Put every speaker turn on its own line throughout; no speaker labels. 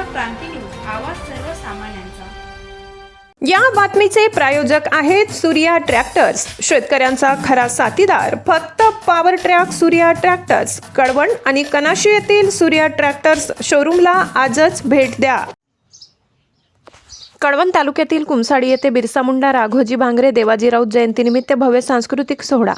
क्रांती news आवाज सर्वसामान्यांचा.
या बातमीचे प्रायोजक आहेत सूर्या ट्रॅक्टर्स. शेतकऱ्यांचा खरा साथीदार. फक्त power track Surya tractors. Kalwan आणि कनाशी येथील सूर्या ट्रॅक्टर्स शोरूमला आजच भेट द्या. कळवण तालुक्यातील कुमसाडी येथे बिरसा मुंडा राघोजी भांगरे देवाजी राऊत जयंतीनिमित्त भव्य सांस्कृतिक सोहळा.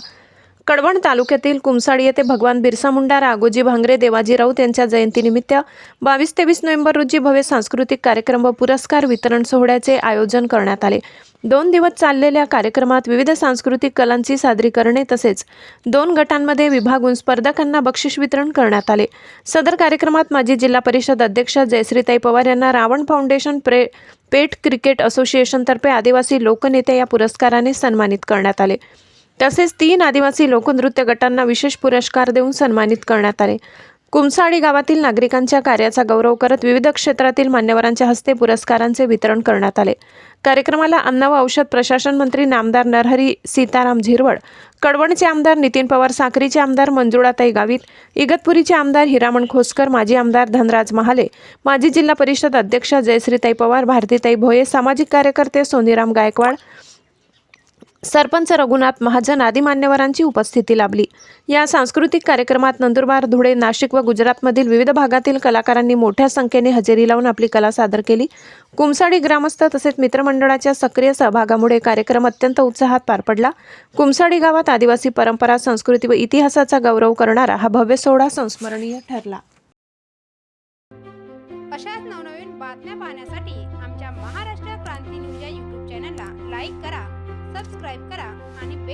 कडवण तालुक्यातील कुमसाडी येथे भगवान बिरसा मुंडा राघोजी भांगरे देवाजी राऊत यांच्या जयंतीनिमित्त बावीस तेवीस नोव्हेंबर रोजी भव्य सांस्कृतिक कार्यक्रम व पुरस्कार वितरण सोहळ्याचे आयोजन करण्यात आले. दोन दिवस चाललेल्या कार्यक्रमात विविध सांस्कृतिक कलांची सादरीकरणे तसेच दोन गटांमध्ये विभागून स्पर्धकांना बक्षीस वितरण करण्यात आले. सदर कार्यक्रमात माजी जिल्हा परिषद अध्यक्ष जयश्रीताई पवार यांना रावण फाउंडेशन प्रे पेट क्रिकेट असोसिएशनतर्फे आदिवासी लोकनेते या पुरस्काराने सन्मानित करण्यात आले. तसेच तीन आदिवासी लोकनृत्य गटांना विशेष पुरस्कार देऊन सन्मानित करण्यात आले. कुमसाडी गावातील नागरिकांच्या कार्याचा गौरव करत विविध क्षेत्रातील मान्यवरांच्या हस्ते पुरस्कारांचे वितरण करण्यात आले. कार्यक्रमाला अन्न व औषध प्रशासन मंत्री नामदार नरहरी सीताराम झिरवळ कडवणचे आमदार नितीन पवार साखरीचे आमदार मंजुळाताई गावित इगतपुरीचे आमदार हिरामण खोसकर माजी आमदार धनराज महाले माजी जिल्हा परिषद अध्यक्ष जयश्रीताई पवार भारतीताई भोये सामाजिक कार्यकर्ते सोनीराम गायकवाड सरपंच रघुनाथ महाजन आदी मान्यवरांची उपस्थिती लाभली. या सांस्कृतिक कार्यक्रमात नंदुरबार धुळे नाशिक व गुजरातमधील विविध भागातील कलाकारांनी मोठ्या संख्येने हजेरी लावून आपली कला सादर केली. कुमसाडी ग्रामस्थ तसेच मित्रमंडळाच्या सक्रिय सहभागामुळे कार्यक्रम अत्यंत उत्साहात पार पडला. कुमसाडी गावात आदिवासी परंपरा संस्कृती व इतिहासाचा गौरव करणारा हा भव्य सोहळा संस्मरणीय ठरला.
अशाच नवनवीन बातम्या पाहण्यासाठी आमच्या महाराष्ट्र क्रांती न्यूज या यूट्यूब चॅनलला लाईक करा. सबस्क्राईब करा आणि बेल